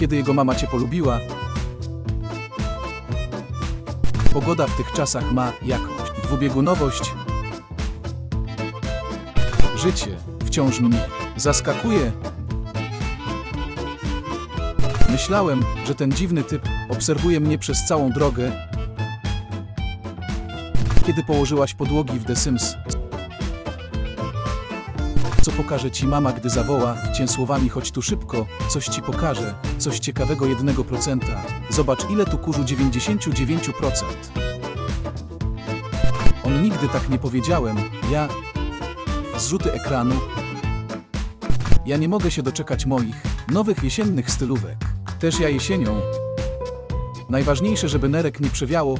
kiedy jego mama cię polubiła. Pogoda w tych czasach ma jakąś dwubiegunowość. Życie wciąż mnie zaskakuje. Myślałem, że ten dziwny typ obserwuje mnie przez całą drogę. Kiedy położyłaś podłogi w The Sims, co pokaże ci mama, gdy zawoła cię słowami chodź tu szybko, coś ci pokaże, coś ciekawego jednego procenta. Zobacz ile tu kurzu 99%. On nigdy tak nie powiedziałem, ja... Zrzuty ekranu. Ja nie mogę się doczekać moich nowych jesiennych stylówek. Też ja jesienią. Najważniejsze, żeby nerek nie przewiało.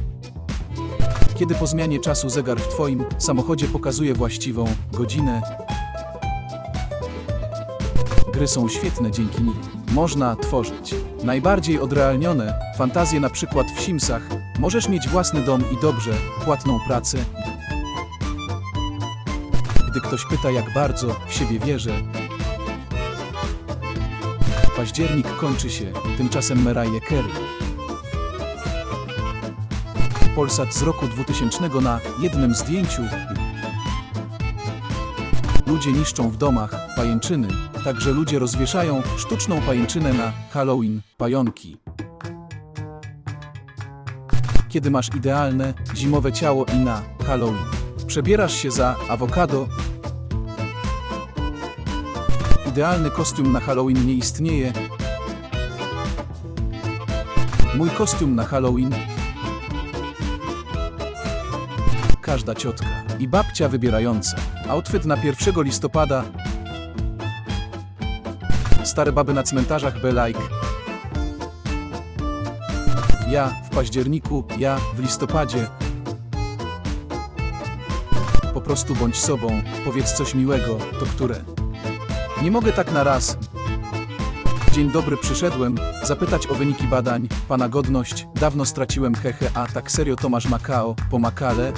Kiedy po zmianie czasu zegar w twoim samochodzie pokazuje właściwą godzinę, Gry są świetne dzięki nim. Można tworzyć. Najbardziej odrealnione fantazje na przykład w Simsach. Możesz mieć własny dom i dobrze płatną pracę. Gdy ktoś pyta jak bardzo w siebie wierzę. Październik kończy się, tymczasem Mariah Carey. Polsat z roku 2000 na jednym zdjęciu Ludzie niszczą w domach pajęczyny, także ludzie rozwieszają sztuczną pajęczynę na Halloween, pająki. Kiedy masz idealne, zimowe ciało i na Halloween przebierasz się za awokado, idealny kostium na Halloween nie istnieje. Mój kostium na Halloween każda ciotka i babcia wybierająca. Outfit na 1 listopada. Stare baby na cmentarzach be like. Ja w październiku, ja w listopadzie. Po prostu bądź sobą, powiedz coś miłego, to które. Nie mogę tak na raz. Dzień dobry, przyszedłem zapytać o wyniki badań. Pana godność, dawno straciłem hehe, a tak serio Tomasz Makao, po Makale.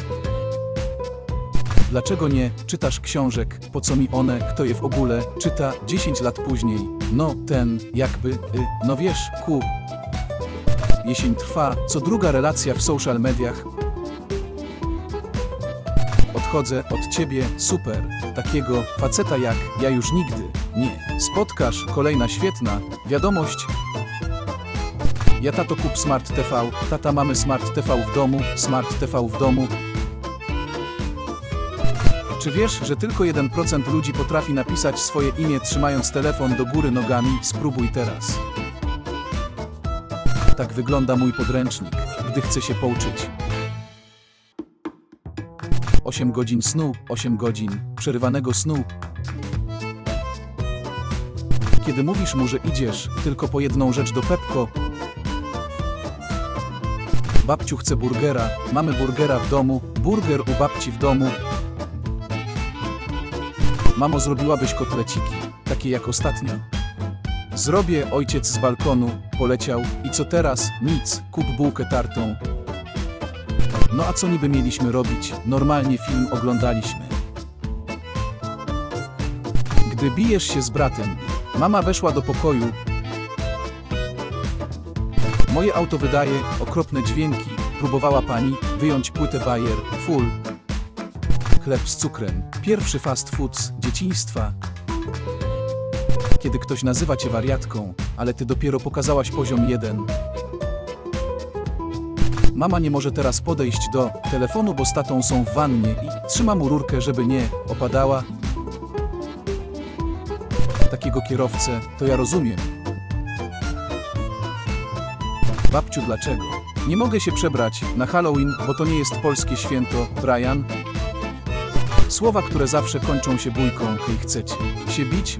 Dlaczego nie czytasz książek? Po co mi one? Kto je w ogóle czyta 10 lat później? No, ten, jakby, y, no wiesz, ku. Jesień trwa, co druga relacja w social mediach. Odchodzę od ciebie, super. Takiego faceta jak ja już nigdy nie spotkasz. Kolejna świetna wiadomość. Ja tato kup Smart TV, tata mamy Smart TV w domu, Smart TV w domu, czy wiesz, że tylko 1% ludzi potrafi napisać swoje imię trzymając telefon do góry nogami? Spróbuj teraz. Tak wygląda mój podręcznik, gdy chcę się pouczyć. 8 godzin snu, 8 godzin przerywanego snu. Kiedy mówisz mu, że idziesz tylko po jedną rzecz do Pepko, babciu chce burgera, mamy burgera w domu, burger u babci w domu, Mamo, zrobiłabyś kotleciki, takie jak ostatnio. Zrobię, ojciec z balkonu, poleciał. I co teraz? Nic, kup bułkę tartą. No a co niby mieliśmy robić? Normalnie film oglądaliśmy. Gdy bijesz się z bratem, mama weszła do pokoju. Moje auto wydaje okropne dźwięki. Próbowała pani wyjąć płytę Bayer Full chleb z cukrem, pierwszy fast food z dzieciństwa. Kiedy ktoś nazywa cię wariatką, ale ty dopiero pokazałaś poziom jeden. Mama nie może teraz podejść do telefonu, bo z tatą są w wannie i trzyma mu rurkę, żeby nie opadała. Takiego kierowcę to ja rozumiem. Babciu, dlaczego? Nie mogę się przebrać na Halloween, bo to nie jest polskie święto, Brian. Słowa, które zawsze kończą się bójką, hej chcecie się bić?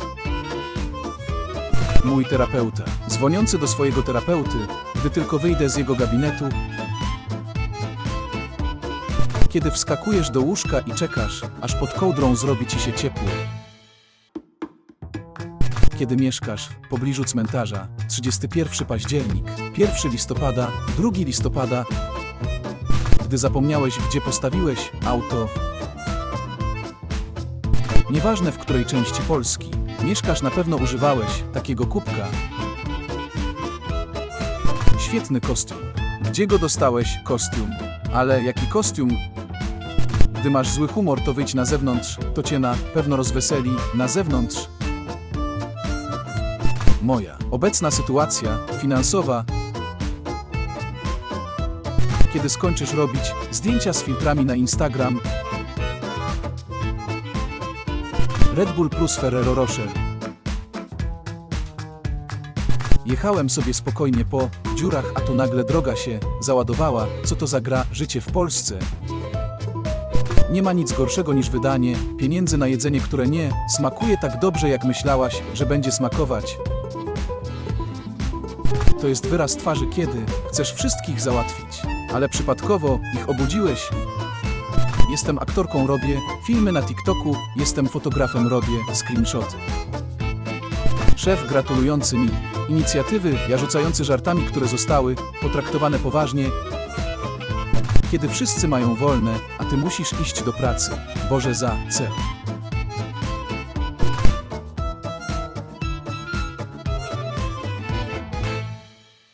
Mój terapeuta, dzwoniący do swojego terapeuty, gdy tylko wyjdę z jego gabinetu. Kiedy wskakujesz do łóżka i czekasz, aż pod kołdrą zrobi ci się ciepło. Kiedy mieszkasz w pobliżu cmentarza, 31 październik, 1 listopada, 2 listopada, gdy zapomniałeś, gdzie postawiłeś auto, Nieważne w której części Polski mieszkasz, na pewno używałeś takiego kubka. świetny kostium. Gdzie go dostałeś, kostium? Ale jaki kostium? Gdy masz zły humor, to wyjdź na zewnątrz, to cię na pewno rozweseli. Na zewnątrz. Moja obecna sytuacja finansowa. Kiedy skończysz robić zdjęcia z filtrami na Instagram, Red Bull plus Ferrero Rocher. Jechałem sobie spokojnie po dziurach, a tu nagle droga się załadowała. Co to za gra życie w Polsce? Nie ma nic gorszego niż wydanie pieniędzy na jedzenie, które nie smakuje tak dobrze, jak myślałaś, że będzie smakować. To jest wyraz twarzy, kiedy chcesz wszystkich załatwić, ale przypadkowo ich obudziłeś. Jestem aktorką, robię filmy na TikToku, jestem fotografem, robię screenshoty. Szef gratulujący mi inicjatywy, ja rzucający żartami, które zostały potraktowane poważnie. Kiedy wszyscy mają wolne, a ty musisz iść do pracy. Boże za cel.